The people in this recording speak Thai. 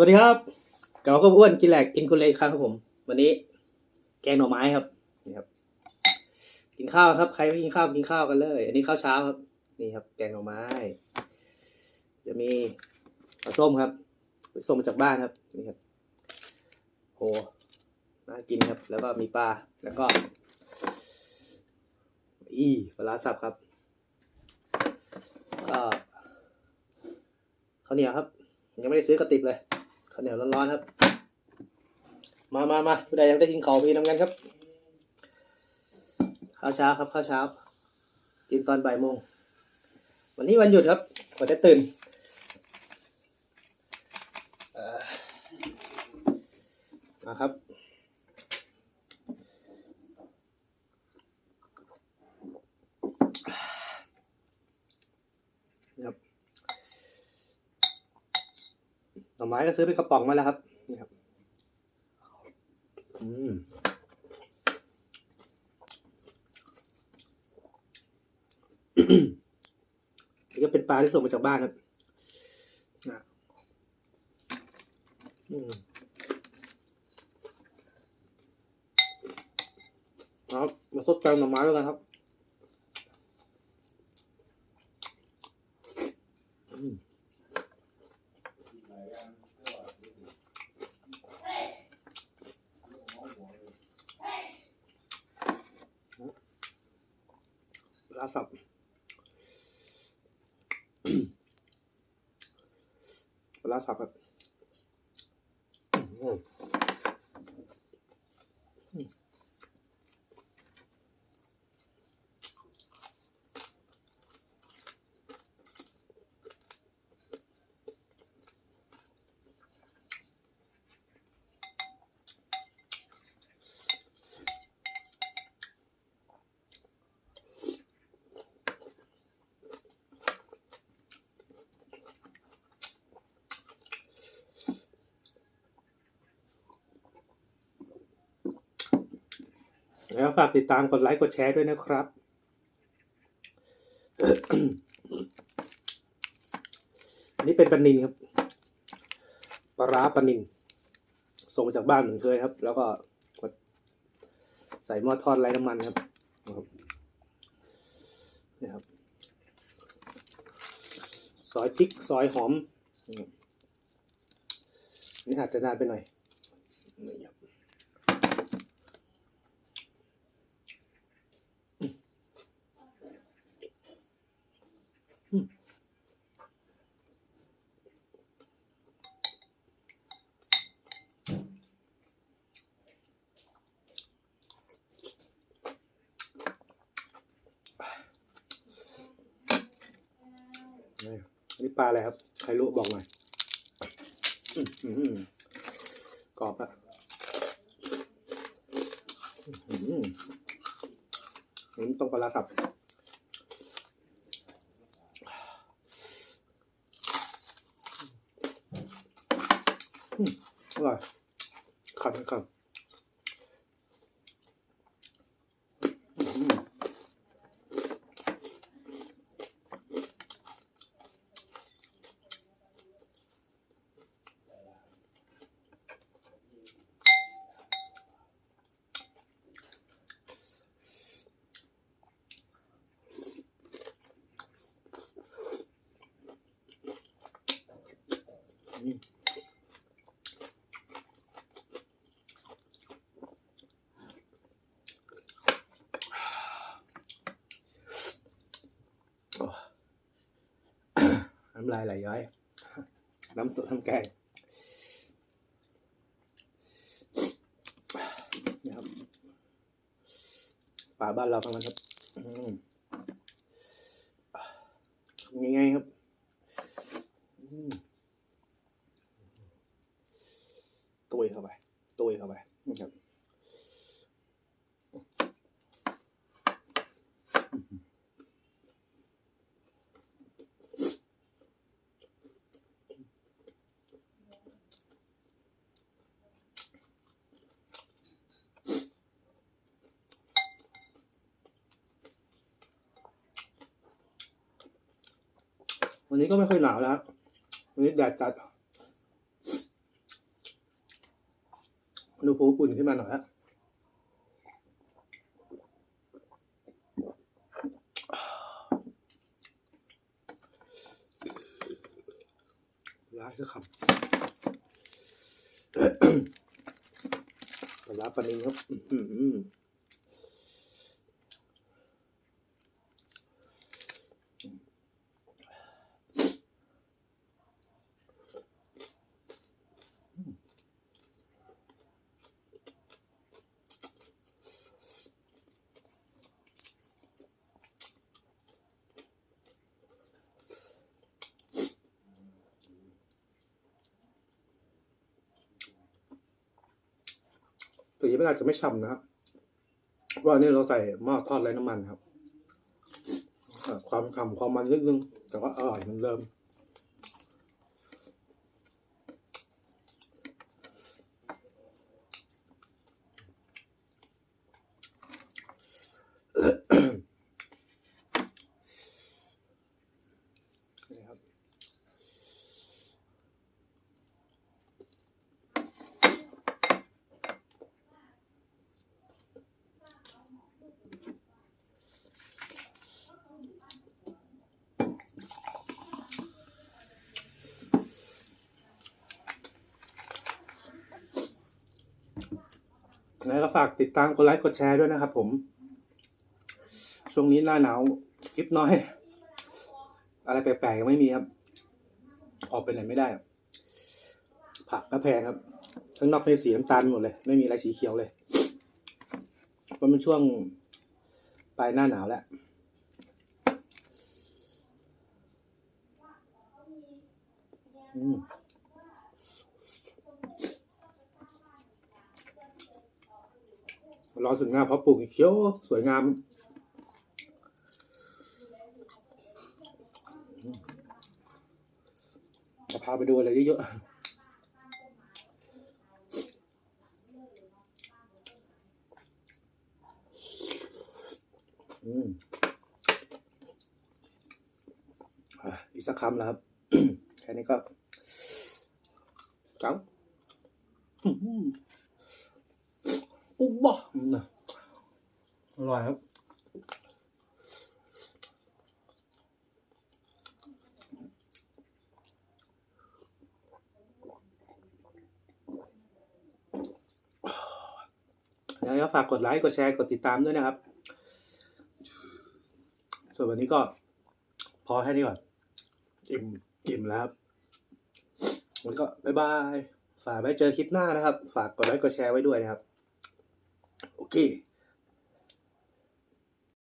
สวัสดีครับกลับมากับอ้วนกินแหลกอินคุเลอีกครั้งครับผม วันนี้ แกงหน่อไม้ครับนี่ครับ กินข้าวครับใครไม่กินข้าวกินข้าวกันเลย อันนี้ข้าวเช้าครับ นี่ครับ แกงหน่อไม้ จะมีปลาส้มครับส้มมาจากบ้านครับนี่ครับโหน่ากินครับ แล้วก็มีปลาแล้วก็ อีปลาร้าสับครับก็ข้าวเหนียวครับยังไม่ได้ซื้อกระติบเลย ข้าวเหนียวร้อนๆครับ มามามาผู้ใดยังได้กินข้าวพี่น้ำกันครับ ข้าวเช้าครับข้าวเช้า กินตอนบ่ายโมง วันนี้วันหยุดครับกว่าจะตื่นมาครับ ไม้ก็ซื้อเป็นกระป๋องมาแล้วครับนี่ครับ อืมนี่ก็เป็นปลาที่ส่งมาจากบ้านครับอะอืมครับมาสดแกงหน่อไม้ด้วยกันครับ ลาสับปลาสับครับ แล้วฝากติดตามกดไลค์กดแชร์ด้วยนะครับนนี้เป็นปลานินครับปลาร้าปลานิน ส่งมาจากบ้านเหมือนเคยครับ แล้วก็ใส่หม้อทอดไร้น้ำมันครับนะครับนี่ครับ ซอยพริก ซอยหอม นี่อาจจะนานไปหน่อย อันนี้ปลาอะไรครับ ใครรู้บอกหน่อยกรอบอะนนี้ต้องปลาสับอืมอร่อยขัดขัด น้ำลายไหลย้อย น้ำสดน้ำแกงนี่ครับป่าบ้านเราทั้งนั้นครับอืมง่ายๆครับอืมตุยเข้าไปตุย เข้าไปนี่ครับวันนี้ก็ไม่ค่อยหนาวแล้วครับวันนี้แดดจัด นูมิอุ่นขึ้นมาหน่อยฮะล้างสักคำลาร้าปลานิลครับ สีมันอาจจะไม่ฉ่ำนะครับเพราะอันนี้เราใส่หม้อทอดไร้น้ำมันครับ ความขำความมันนิดนึง แต่ว่าอร่อยเหมือนเดิม นี่ครับ แล้วก็ฝากติดตามกดไลค์กดแชร์ด้วยนะครับ ผม ช่วงนี้หน้าหนาวคลิปน้อย อะไรแปลกๆยังไม่มีครับ ออกไปไหนไม่ได้ ผักก็แพงครับข้างนอกเป็นสีน้ำตาลหมดเลย ไม่มีอะไรสีเขียวเลยเพราะมันช่วงปลายหน้าหนาวแล้วอืม ร้อถึงหน้าเพราะปลูกเขียวสวยงามจะพาไปดูอะไรเยอะๆอืมอีกสักคำแล้วครับ แค่นี้ก็เจ้า อุ๊บบ่อืมนะอร่อยครับยังไงก็ฝากกดไลค์กดแชร์กดติดตามด้วยนะครับ ส่วนวันนี้ก็พอแค่นี้ก่อนอิ่มอิ่มแล้วครับวันนี้ก็บ๊ายบาย ฝากไว้เจอคลิปหน้านะครับ ฝากกดไลค์กดแชร์ไว้ด้วยนะครับ โอเค